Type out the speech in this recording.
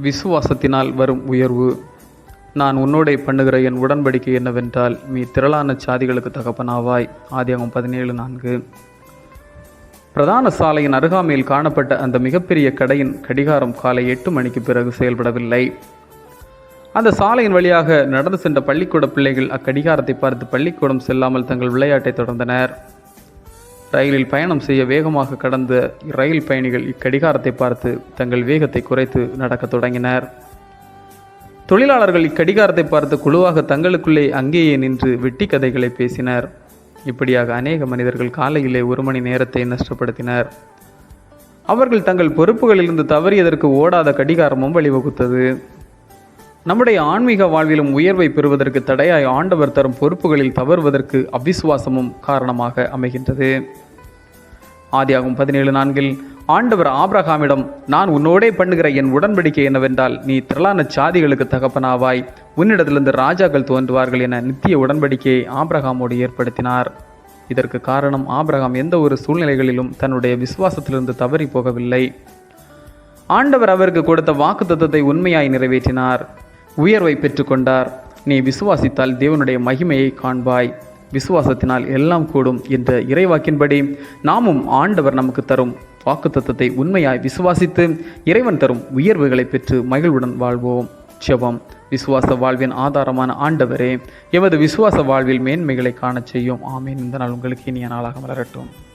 விசுவாசத்தினால் வரும் உயர்வு. நான் உன்னோடே பண்ணுகிற என் உடன்படிக்கை என்னவென்றால் நீ திரளான சாதிகளுக்கு தகப்பனாவாய். ஆதியாகம் பதினேழு நான்கு. பிரதான சாலையின் அருகாமையில் காணப்பட்ட அந்த மிகப்பெரிய கடையின் கடிகாரம் காலை எட்டு மணிக்கு பிறகு செயல்படவில்லை. அந்த சாலையின் வழியாக நடந்து சென்ற பள்ளிக்கூட பிள்ளைகள் அக்கடிகாரத்தை பார்த்து பள்ளிக்கூடம் செல்லாமல் தங்கள் விளையாட்டை தொடர்ந்தனர். ரயிலில் பயணம் செய்ய வேகமாக கடந்த ரயில் பயணிகள் இக்கடிகாரத்தை பார்த்து தங்கள் வேகத்தை குறைத்து நடக்கத் தொடங்கினர். தொழிலாளர்கள் இக்கடிகாரத்தை பார்த்து குழுவாக தங்களுக்குள்ளே அங்கேயே நின்று வெட்டி கதைகளை பேசினர். இப்படியாக அநேக மனிதர்கள் காலையிலே ஒரு மணி நேரத்தை நஷ்டப்படுத்தினர். அவர்கள் தங்கள் பொறுப்புகளிலிருந்து தவறியதற்கு ஓடாத கடிகாரமும் வழிவகுத்தது. நம்முடைய ஆன்மீக வாழ்விலும் உயர்வை பெறுவதற்கு தடையாய் ஆண்டவர் தரும் பொறுப்புகளில் தவறுவதற்கு அவிசுவாசமும் காரணமாக அமைகின்றது. ஆதியாகும் பதினேழு நான்கில் ஆண்டவர் ஆபிரகாமிடம் நான் உன்னோடே பண்ணுகிற என் உடன்படிக்கை என்னவென்றால் நீ திரளான சாதிகளுக்கு தகப்பனாவாய். உன்னிடத்திலிருந்து ராஜாக்கள் தோன்றுவார்கள் என நித்திய உடன்படிக்கையை ஆப்ரஹாமோடு ஏற்படுத்தினார். இதற்கு காரணம் ஆப்ரஹாம் எந்த ஒரு சூழ்நிலைகளிலும் தன்னுடைய விசுவாசத்திலிருந்து தவறி போகவில்லை. ஆண்டவர் அவருக்கு கொடுத்த வாக்குத்தத்தத்தை உண்மையாய் நிறைவேற்றினார். உயர்வை பெற்றுக்கொண்டார். நீ விசுவாசித்தால் தேவனுடைய மகிமையை காண்பாய். விசுவாசத்தினால் எல்லாம் கூடும் என்ற இறைவாக்கின்படி நாமும் ஆண்டவர் நமக்கு தரும் வாக்குத்தத்தத்தை உண்மையாய் விசுவாசித்து இறைவன் தரும் உயர்வுகளை பெற்று மகிழ்வுடன் வாழ்வோம். செபம். விசுவாச வாழ்வின் ஆதாரமான ஆண்டவரே எமது விசுவாச வாழ்வில் மேன்மைகளை காணச் செய்யும். ஆமீன். இந்த நாள் உங்களுக்கு இனிய நாளாக மலரட்டும்.